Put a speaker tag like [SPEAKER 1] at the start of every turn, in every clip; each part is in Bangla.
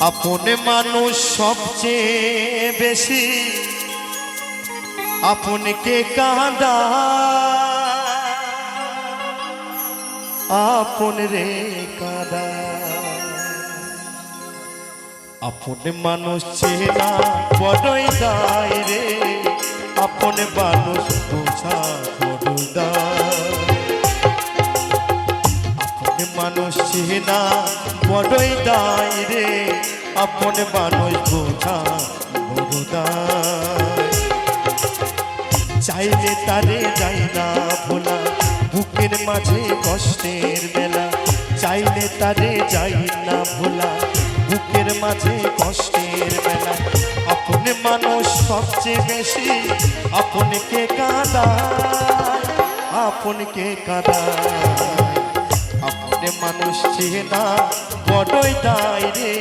[SPEAKER 1] আপন মানুষ সবচেয়ে বেশি আপনকে কাঁদা? আপন রে কাঁদা। আপন মানুষ চেনা বড়ই দায় রে। আপন মানুষ বোঝা বড় দায়। মানুষ চেনা বড়ই দায় রে। আপন মানুষ বোঝা বড় চাইলে তারে যাই না ভোলা, বুকের মাঝে কষ্টের মেলা। চাইলে তারে যাই না ভোলা, বুকের মাঝে কষ্টের মেলা। আপন মানুষ সবচেয়ে বেশি আপনকে কাঁদায়, আপনকে আপন মানুষ চেনা বড়ই দায় রে।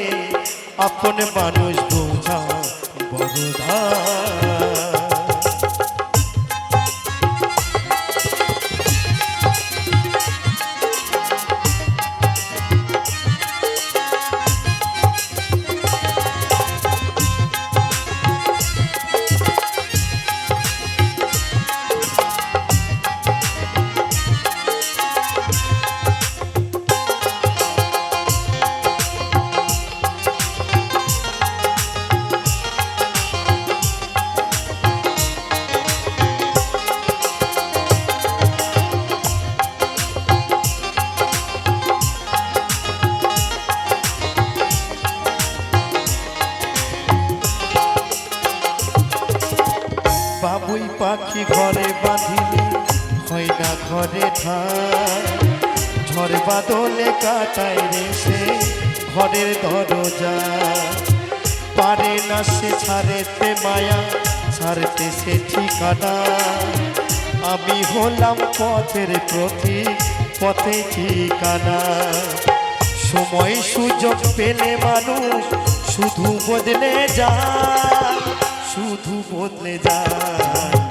[SPEAKER 1] আপন মানুষ বোঝা বড় দায়। পাখি ঘরে বাঁধিলে, হয় না ঘরে ঠাই ঝড় বাদলে কাটায় রে সে ঘরের দরজা। পারে না সে ছাড়েতে মায়া, ছাড়তে সে ঠিকানা। আমি হলাম পথের প্রতি পথে ঠিকানা। সময় সুযোগ পেলে মানুষ শুধু বদলে যা শুধু বদলে যায়।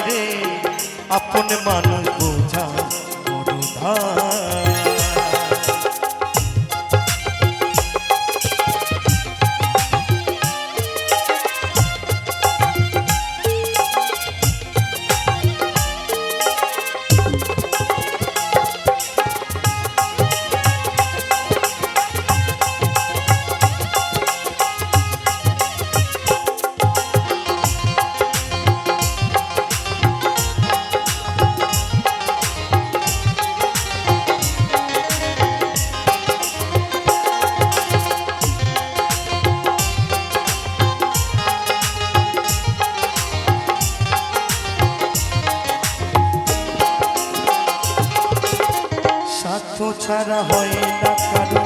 [SPEAKER 1] স্বার্থ ছাড়া হয় না কারও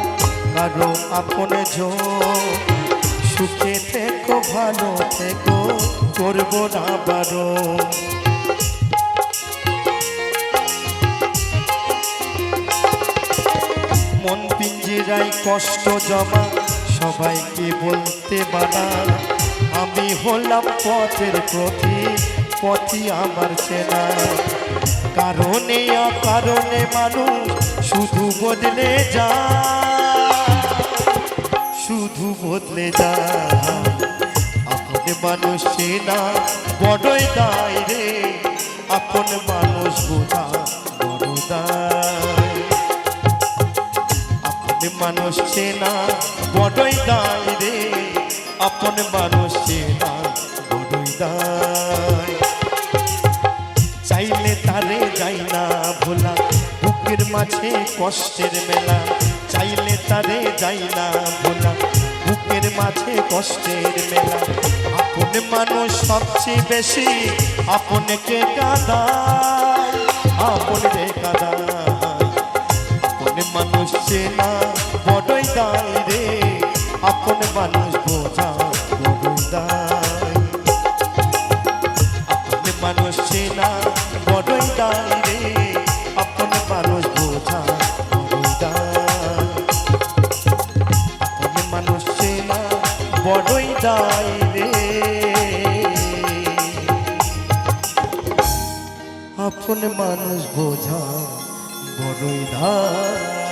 [SPEAKER 1] কারও আপন ঝো সুখে থেকো, ভালো থেকো, করব না বারো। মন পিঞ্জিরায় কষ্ট জমা, সবাইকে বলতে বানা আমি হলাম পথের প্রতি, পথই আমার চেনা। কারণে, অকারণে মানুষ শুধু বদলে যায় শুধু বদলে যায় আপন মানুষ চেনা বড়ই দায় রে। আপন মানুষ বোঝা বড় দায়। আপন মানুষ চেনা বড়ই দায় রে। আপন মানুষ বুকের মাঝে কষ্টের মেলা। চাইলে তারে যাই না ভোলা, বুকের মাঝে কষ্টের মেলা। আপন মানুষ সবচেয়ে বেশি আপনকে কাদায় আপন রে কাদায়। আপন মানুষ চেনা বড়ই দায় রে, আপন মানুষ বোঝা বড়ই দায়। আপন মানুষ চেনা বড়ই দায় রে। বড়ই রে আপন মানুষ বোঝা বড়ই দায়।